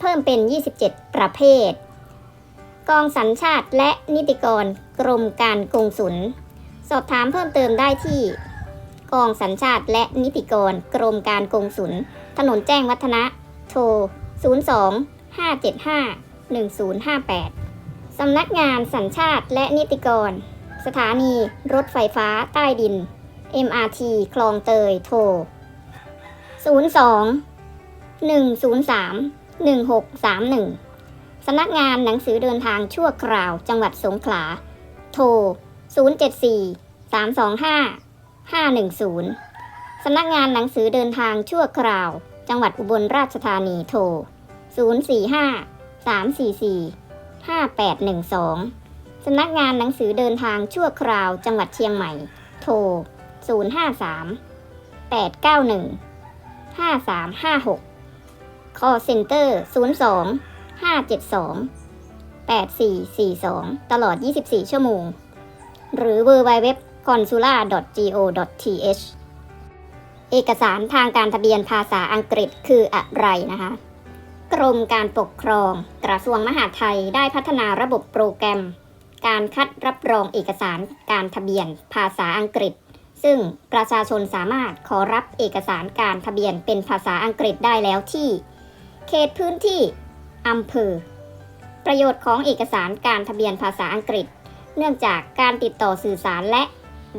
เพิ่มเป็น 27 ประเภท กองสัญชาติและนิติกรกรมการกงสุล สอบถามเพิ่มเติมได้ที่ กองสัญชาติและนิติกรกรมการกงสุล ถนนแจ้งวัฒนะ โทร 02 575 1058 สำนักงานสัญชาติและนิติกร สถานีรถไฟฟ้าใต้ดิน MRT คลองเตยโทร 02 103 1631 สำนักงานหนังสือเดินทางชั่วคราวจังหวัดสงขลา โทร 074 325 510 สำนักงานหนังสือเดินทางชั่วคราว จังหวัดอุบลราชธานีโทร 045 344 5812 สำนักงานหนังสือเดินทางชั่วคราวจังหวัดเชียงใหม่ โทร 053 891 5356 call center 02 572 8442 ตลอด 24 ชั่วโมง หรือ www consula go th เอกสารทางการทะเบียนภาษาอังกฤษคืออะไรนะคะ กรมการปกครอง กระทรวงมหาดไทยได้พัฒนาระบบโปรแกรม การคัดรับรองเอกสารการทะเบียนภาษาอังกฤษ ซึ่งประชาชนสามารถขอรับเอกสารการทะเบียนเป็นภาษาอังกฤษได้แล้วที่ เขตพื้นที่อำเภอ ประโยชน์ของเอกสารการทะเบียนภาษาอังกฤษ เนื่องจากการติดต่อสื่อสารและ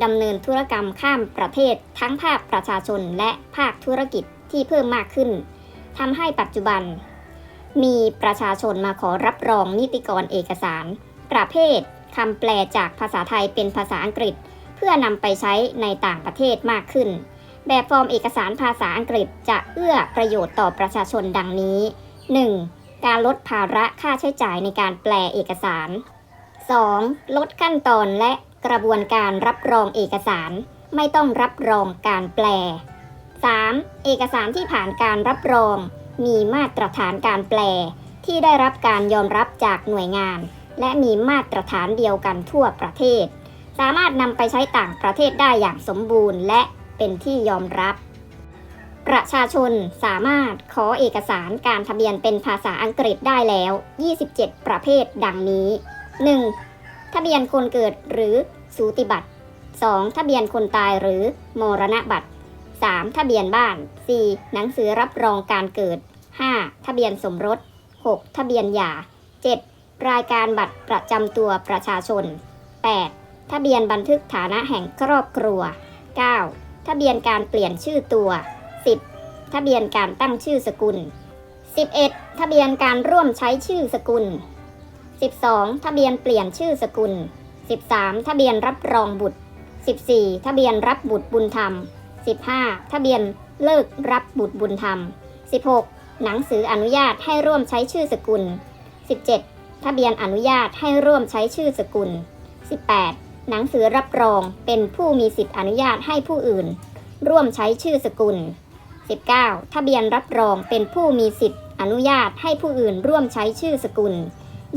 ดำเนินธุรกรรมข้ามประเทศทั้งภาคประชาชนและภาคธุรกิจที่เพิ่มมากขึ้นทำให้ปัจจุบัน มีประชาชนมาขอรับรองนิติกรเอกสาร ประเภทคำแปลจากภาษาไทยเป็นภาษาอังกฤษ เพื่อนำไปใช้ในต่างประเทศมากขึ้น แบบฟอร์มเอกสารภาษาอังกฤษจะเอื้อประโยชน์ต่อประชาชนดังนี้ 1. การลดภาระค่าใช้จ่ายในการแปลเอกสาร 2. ลดขั้นตอนและกระบวนการรับรองเอกสาร ไม่ต้องรับรองการแปล 3. เอกสารที่ผ่านการรับรอง มีมาตรฐานการแปล ที่ได้รับการยอมรับจากหน่วยงาน และมีมาตรฐานเดียวกันทั่วประเทศ สามารถนำไปใช้ต่างประเทศได้อย่างสมบูรณ์และ เป็นที่ยอมรับ ประชาชนสามารถขอเอกสารการทะเบียนเป็นภาษาอังกฤษได้แล้ว 27 ประเภทดังนี้ 1. ทะเบียนคนเกิดหรือสูติบัตร 2. ทะเบียนคนตายหรือมรณบัตร 3. ทะเบียนบ้าน 4. หนังสือรับรองการเกิด 5. ทะเบียนสมรส 6. ทะเบียนหย่า 7. รายการบัตรประจำตัวประชาชน 8. ทะเบียนบันทึกฐานะแห่งครอบครัว 9. ทะเบียนการเปลี่ยนชื่อตัว 10. ทะเบียนการตั้งชื่อสกุล 11. ทะเบียนการร่วมใช้ชื่อสกุล 12. ทะเบียนเปลี่ยนชื่อสกุล 13. ทะเบียนรับรองบุตร 14. ทะเบียนรับบุตรบุญธรรม 15. ทะเบียนเลิกรับบุตรบุญธรรม 16. หนังสืออนุญาตให้ร่วมใช้ชื่อสกุล 17. ทะเบียนอนุญาตให้ร่วมใช้ชื่อสกุล 18. หนังสือรับรองเป็นผู้มีสิทธิอนุญาตให้ผู้อื่น ร่วมใช้ชื่อสกุล 19. ทะเบียนรับรองเป็นผู้มีสิทธิอนุญาตให้ผู้อื่นร่วมใช้ชื่อสกุล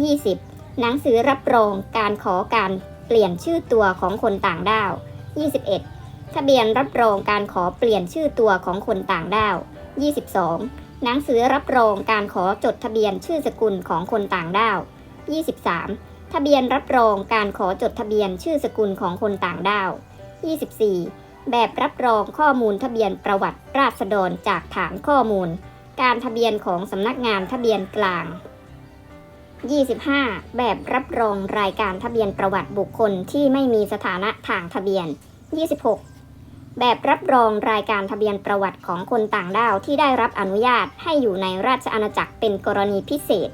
20. หนังสือรับรองการขอการเปลี่ยนชื่อตัวของคนต่างด้าว 21. ทะเบียนรับรองการขอเปลี่ยนชื่อตัวของคนต่างด้าว 22. หนังสือรับรองการขอจดทะเบียนชื่อสกุลของคนต่างด้าว 23. ทะเบียนรับรองการขอจดทะเบียนชื่อสกุลของคนต่างด้าว 24. แบบรับรองข้อมูลทะเบียนประวัติราษฎรจากฐานข้อมูล การทะเบียนของสำนักงานทะเบียนกลาง 25. แบบรับรองรายการทะเบียนประวัติบุคคลที่ไม่มีสถานะทางทะเบียน 26. แบบรับรองรายการทะเบียนประวัติของคนต่างด้าวที่ได้รับอนุญาตให้อยู่ในราชอาณาจักรเป็นกรณีพิเศษ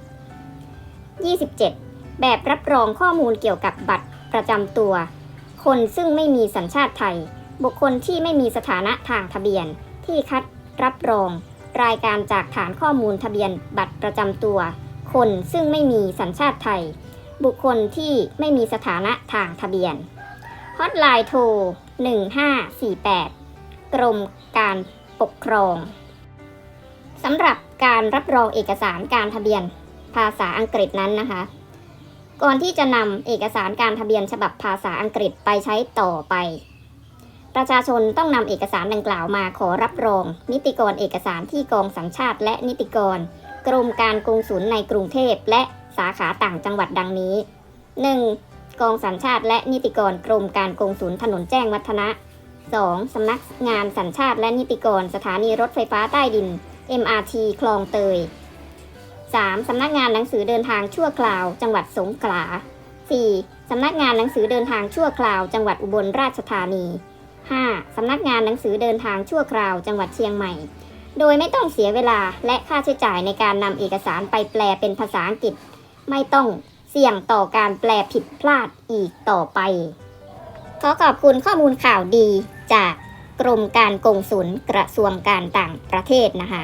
27. แบบรับรองข้อมูลเกี่ยวกับบัตรประจำตัว คนซึ่งไม่มีสัญชาติไทย บุคคลที่ไม่มีสถานะทางทะเบียน ที่คัดรับรอง รายการจากฐานข้อมูลทะเบียนบัตรประจำตัว คนซึ่งไม่มีสัญชาติไทย บุคคลที่ไม่มีสถานะทางทะเบียนฮอตไลน์โทร 1548 กรมการปกครองสำหรับการรับรองเอกสารการทะเบียนภาษาอังกฤษนั้นนะคะ ก่อนที่จะนำเอกสารการทะเบียนฉบับภาษาอังกฤษไปใช้ต่อไป ประชาชนต้องนำเอกสารดังกล่าวมาขอรับรอง นิติกรเอกสารที่กองสัญชาติและนิติกร กรมการกงสุลในกรุงเทพและสาขาต่างจังหวัดดังนี้ 1. กองสัญชาติและนิติกรกรมการกงสุลถนนแจ้งวัฒนะ 2. สำนักงานสัญชาติและนิติกร สถานีรถไฟฟ้าใต้ดิน MRT คลองเตย 3. สำนักงานหนังสือเดินทางชั่วคราว จังหวัดสงขลา 4. สำนักงานหนังสือเดินทางชั่วคราว จังหวัดอุบลราชธานี 5. สำนักงานหนังสือเดินทางชั่วคราว จังหวัดเชียงใหม่ โดยไม่ต้องเสียเวลาและค่าใช้จ่ายในการนำเอกสารไปแปลเป็นภาษาอังกฤษ ไม่ต้องเสี่ยงต่อการแปลผิดพลาดอีกต่อไป ขอขอบคุณข้อมูลข่าวดีจากกรมการกงสุลกระทรวงการต่างประเทศนะคะ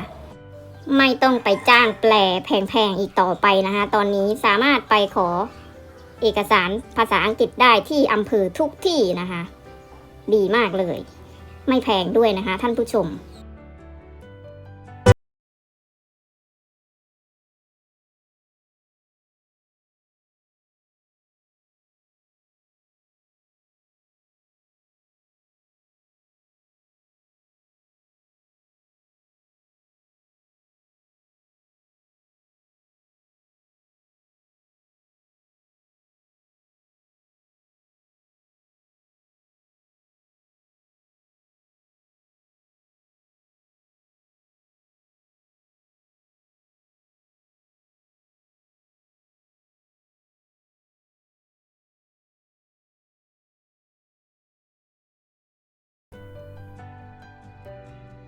ไม่ต้องไปจ้างแปลแพงๆอีกต่อไปนะคะตอนนี้สามารถไปขอเอกสารภาษาอังกฤษได้ที่อำเภอทุกที่นะคะ ดีมากเลย ไม่แพงด้วยนะคะท่านผู้ชม